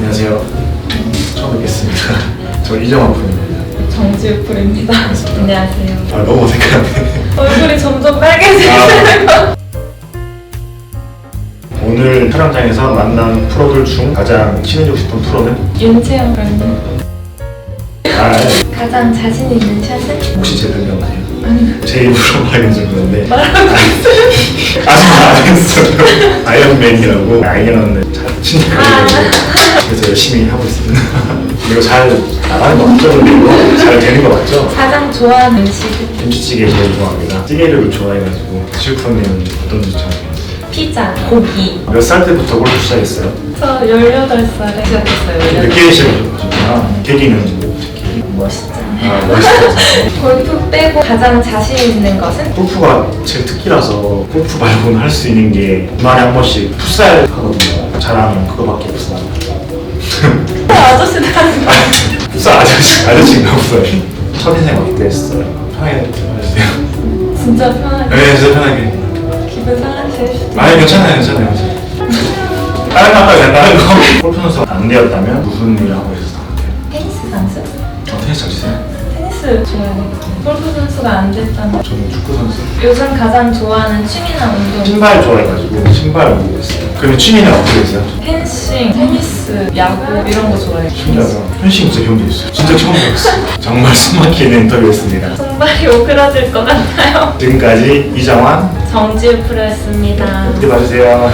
안녕하세요. 처음 뵙겠습니다. 저 이정환 군입니다. 정지우 프로입니다. 반갑습니다. 안녕하세요. 아 너무 어색하네. 얼굴이 점점 빨개지네요. 오늘 촬영장에서 만난 프로들 중 가장 친해지고 싶은 프로는? 윤채영 프로님. 아 가장 자신 있는 샷은? 혹시 제 별명? 아니요. 제 입으로 줄 모르는데 말하고 아직 안 했어요. 아이언맨이라고 아이언은 잘 친해지고 이거 잘 나가는 거 이거 잘 되는 거 맞죠? 가장 좋아하는 음식은? 김치찌개 제일 좋아합니다. 찌개를 좋아해가지고 슈퍼님은 어떤 음식 좋아해요? 피자, 고기. 몇 살 때부터 골프 시작했어요? 저 18살에 시작했어요. 늦게 시작하셨구나. 계기는 뭐 특히? 멋있잖아요. 아 멋있어서. 골프 빼고 가장 자신 있는 것은? 골프가 제 특기라서 골프 말고는 할 수 있는 게 주말에 한 번씩 풋살 하거든요. 잘하면 그거밖에 없어. 아 풋살 아저씨 아저씨인가 보다. 첫 인생 어땠어요? 편하게 말해주세요. 진짜 편하게. 네, 진짜 편하게. 기분 상하실 아니 괜찮아요, 괜찮아요. 괜찮아요. 다른 거 할까요? 다른 거. 골프 선수 안 되었다면 무슨 일을 하고 있었을 것 같아요? 테니스 선수? 어, 테니스 잘 치세요? 테니스 좋아해요. 골프 선수가 안 됐다면? 저는 축구 선수. 요즘 가장 좋아하는 취미나 운동? 신발 좋아해가지고 신발 모르겠어요. 그러면 취미는 어떻게 되세요? 펜싱, 테니스, 야구 이런 거 좋아해요. 신기하다. 펜싱 진짜 게 있어요. 진짜 처음 배웠어요. 정말 숨막히는 인터뷰였습니다. 손발이 오그라들 것 같아요. 지금까지 이정환 정지우 프로였습니다. 어떻게 봐주세요.